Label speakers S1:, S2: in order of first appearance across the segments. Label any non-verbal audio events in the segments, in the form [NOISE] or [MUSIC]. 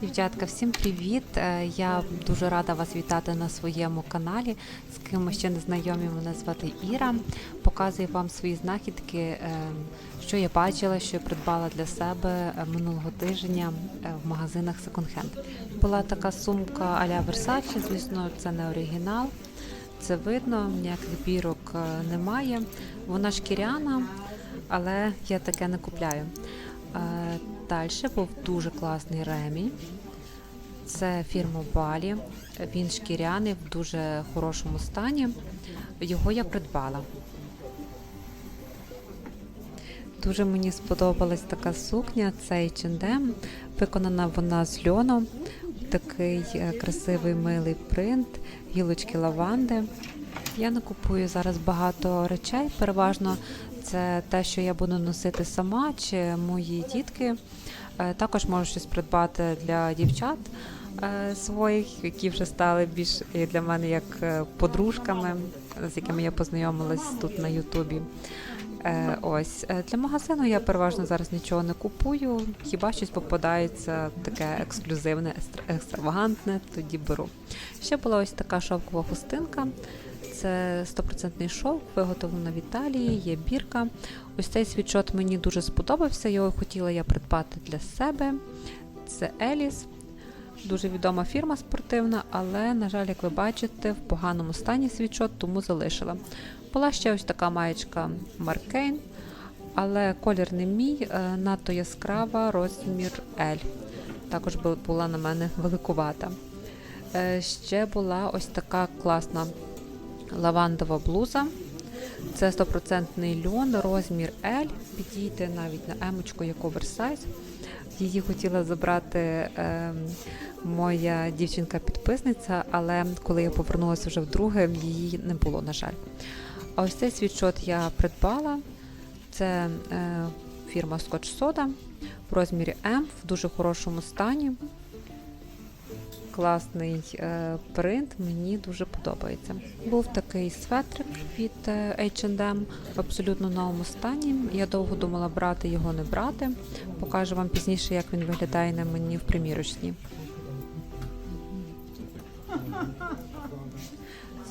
S1: Дівчатка, всім привіт! Е, Я дуже рада вас вітати на своєму каналі. З ким ще не знайомі, мене звати Іра. Показую вам свої знахідки, е, що я бачила, що я придбала для себе е, минулого тижня в магазинах секонд-хенд. Була така сумка а-ля звісно, це не оригінал. Це видно, ніяких бірок немає. Вона шкіряна, але я таке не купляю. Далі був дуже класний ремінь. Це фірма Балі. Він шкіряний в дуже хорошому стані. Його я придбала. Дуже мені сподобалась така сукня, це H&M. Виконана вона з льону. Такий е, красивий милий принт, гілочки лаванди. Я не купую зараз багато речей. Переважно це те, що я буду носити сама чи мої дітки. Е, Також можу щось придбати для дівчат е, своїх, які вже стали більш для мене як е, подружками, з якими я познайомилась тут на Ютубі. Ось для магазину я переважно зараз нічого не купую. Хіба щось попадається таке ексклюзивне, екстравагантне, тоді беру. Ще була ось така шовкова хустинка. Це 100% шовк, виготовлена в Італії, є бірка. Ось цей світшот мені дуже сподобався. Його хотіла я придбати для себе. Це Еліс. Дуже відома фірма спортивна, але, на жаль, як ви бачите, в поганому стані світшот, тому залишила. Була ще ось така маєчка Маркейн, але колір не мій, е, надто яскрава, розмір L. Також була на мене великувата. Е, Ще була ось така класна лавандова блуза. Це 100% льон, розмір L. Підійде навіть на емочку як оверсайз. Її хотіла забрати е, моя дівчинка-підписниця, але коли я повернулася вже вдруге, її не було, на жаль. А ось цей світшот я придбала. Це е, фірма Scotch Soda в розмірі М в дуже хорошому стані. Класний е, принт, мені дуже подобається. Був такий светрик від H&M в абсолютно новому стані. Я довго думала брати його, не брати. Покажу вам пізніше, як він виглядає на мені в примірочні.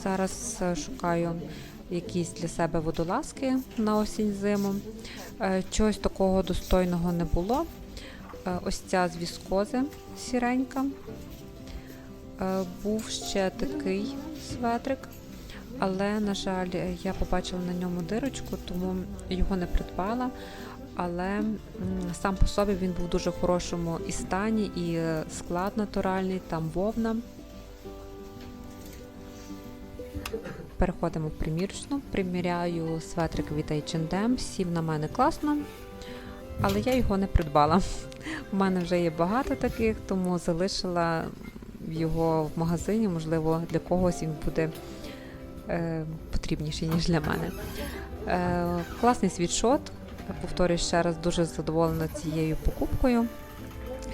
S1: Зараз е, шукаю якісь для себе водолазки на осінь зиму. Чогось такого достойного не було. Ось ця з віскози сіренька. Е, Був ще такий светрик, але, на жаль, я побачила на ньому дирочку, тому його не придбала. Але сам по собі він був в дуже хорошому і стані, і е, склад натуральний, там вовна. Переходимо в примірочну, приміряю светрик від H&M, сів на мене класно, але я його не придбала. [LAUGHS] У мене вже є багато таких, тому залишила його в магазині, можливо, для когось він буде е, потрібніший, ніж для мене. Е, класний світшот. Повторюю ще раз, дуже задоволена цією покупкою.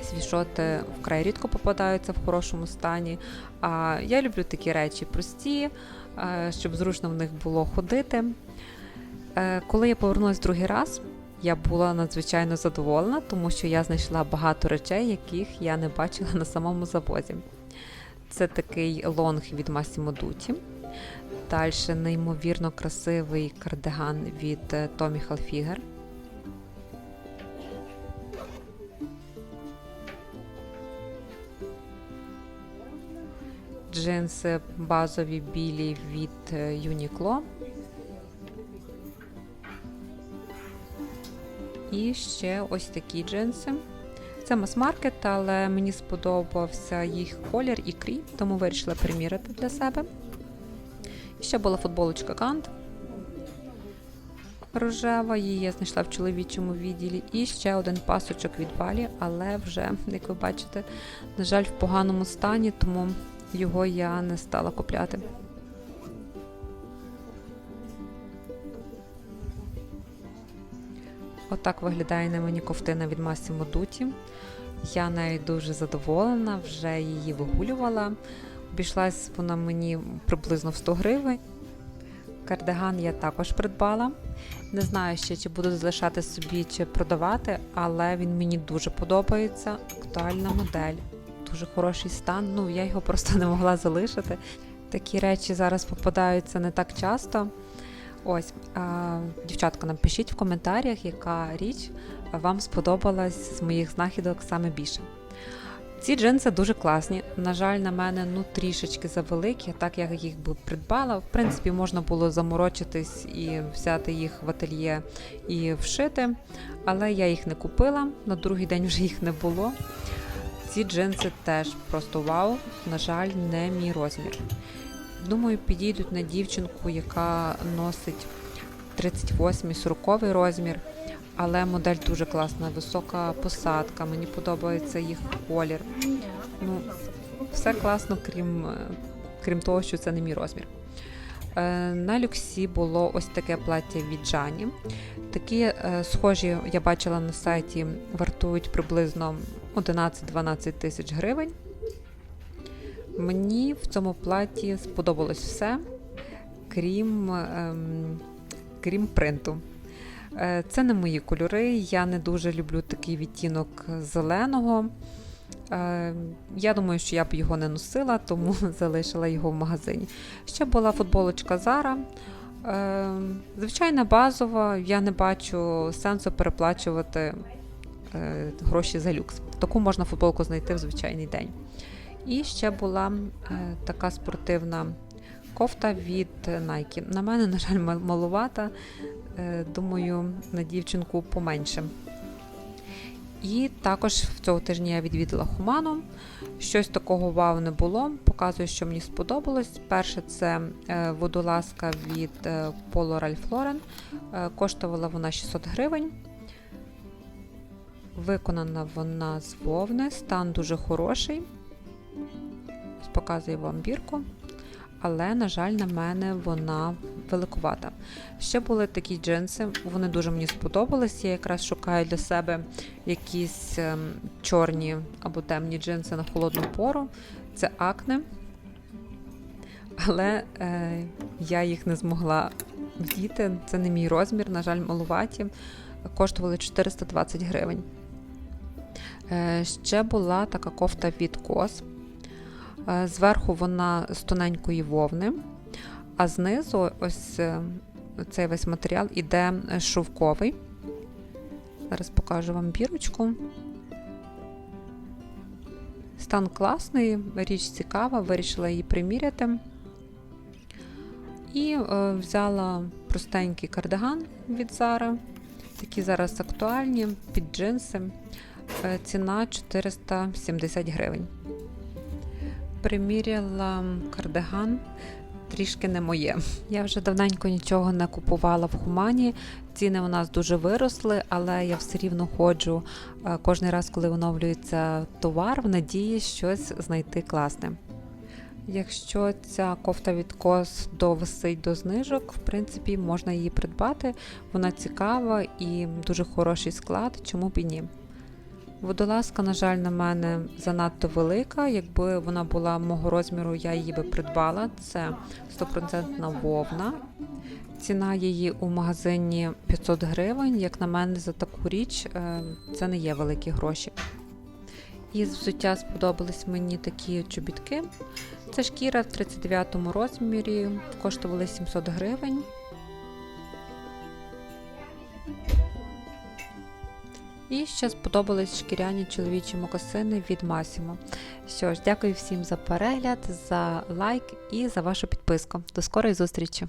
S1: Світшоти вкрай рідко попадаються в хорошому стані. А я люблю такі речі прості, е, щоб зручно в них було ходити. Е, Коли я повернулася другий раз, я була надзвичайно задоволена, тому що я знайшла багато речей, яких я не бачила на самому завозі. Це такий лонг від Massimo Dutti. Далі неймовірно красивий кардиган від е, Tommy Hilfiger. Джинси базові білі від е, Uniqlo. І ще ось такі джинси. Це мас-маркет, але мені сподобався їх колір і крій, тому вирішила приміряти для себе. І ще була футболочка Кант. Рожева, її я знайшла в чоловічому відділі. І ще один пасочок від Балі, але вже, як ви бачите, на жаль, в поганому стані, тому його я не стала купляти. Отак виглядає на мені ковтина від Massimo Dutti. Я нею дуже задоволена, вже її вигулювала. Обійшлась вона мені приблизно в 100 гривень. Кардиган я також придбала. Не знаю ще, чи буду залишати собі, чи продавати, але він мені дуже подобається. Актуальна модель. дуже хороший стан. Ну, я його просто [LAUGHS] не могла залишити. Такі речі зараз попадаються не так часто. Ось, дівчатка, напишіть в коментарях, яка річ вам сподобалась з моїх знахідок саме більше. Ці джинси дуже класні. На жаль, на мене ну трішечки завеликі, так як їх би придбала. В принципі, можна було заморочитись і взяти їх в ательє і вшити, але я їх не купила. На другий день вже їх не було. Ці джинси теж просто вау. На жаль, не мій розмір. Думаю, підійдуть на дівчинку, яка носить 38-40 розмір. Але модель дуже класна, висока посадка, мені подобається їх колір. Ну, все класно, крім, крім того, що це не мій розмір. Е, На люксі було ось таке плаття від Джані. Такі е, схожі, я бачила на сайті, вартують приблизно 11-12 тисяч гривень. Мені в цьому платі сподобалось все, крім, ем, крім принту. Е, Це не мої кольори. Я не дуже люблю такий відтінок зеленого. Е, Я думаю, що я б його не носила, тому [LAUGHS] залишила його в магазині. Ще була футболочка Zara. Е, Звичайна базова, я не бачу сенсу переплачувати гроші за люкс. Таку можна футболку знайти в звичайний день. І ще була е, така спортивна кофта від Nike. На мене, на жаль, мал- малувата. Е, Думаю, на дівчинку поменше. І також в цього тижня я відвідала Хуману. Щось такого вау не було. Показую, що мені сподобалось. Перше, це е, водолазка від Polo Ralph Lauren. Коштувала вона 600 гривень. Виконана вона з вовни, стан дуже хороший. Показую вам бірку. Але, на жаль, на мене вона великувата. Ще були такі джинси, вони дуже мені сподобались. Я якраз шукаю для себе якісь ем, чорні або темні джинси на холодну пору. Це акне. Але е, я їх не змогла вдіти. Це не мій розмір, на жаль, малуваті. Коштували 420 гривень. Е, ще була така кофта від кос. Е, Зверху вона з тоненької вовни, а знизу ось е, цей весь матеріал іде е, шовковий. Зараз покажу вам бірочку. Стан класний, річ цікава, вирішила її приміряти. І е, взяла простенький кардиган від Zara. Такі зараз актуальні під джинси. Е, ціна 470 гривень приміряла кардиган. Трішки не моє. Я вже давненько нічого не купувала в Хумані. Ціни у нас дуже виросли, але я все рівно ходжу е, кожен раз, коли оновлюється товар, в надії щось знайти класне. Якщо ця кофта від кос довисить до знижок, в принципі, можна її придбати. Вона цікава і дуже хороший склад, чому б і ні. Водолазка, на жаль, на мене занадто велика. Якби вона була мого розміру, я її би придбала. Це 100% вовна. Ціна її у магазині 500 гривень. Як на мене, за таку річ е, це не є великі гроші. Із взуття сподобались мені такі чобітки. Це шкіра в 39 розмірі, коштували 700 гривень. І ще сподобались шкіряні чоловічі мокасини від Масімо. Що ж, дякую всім за перегляд, за лайк і за вашу підписку. До скорої зустрічі!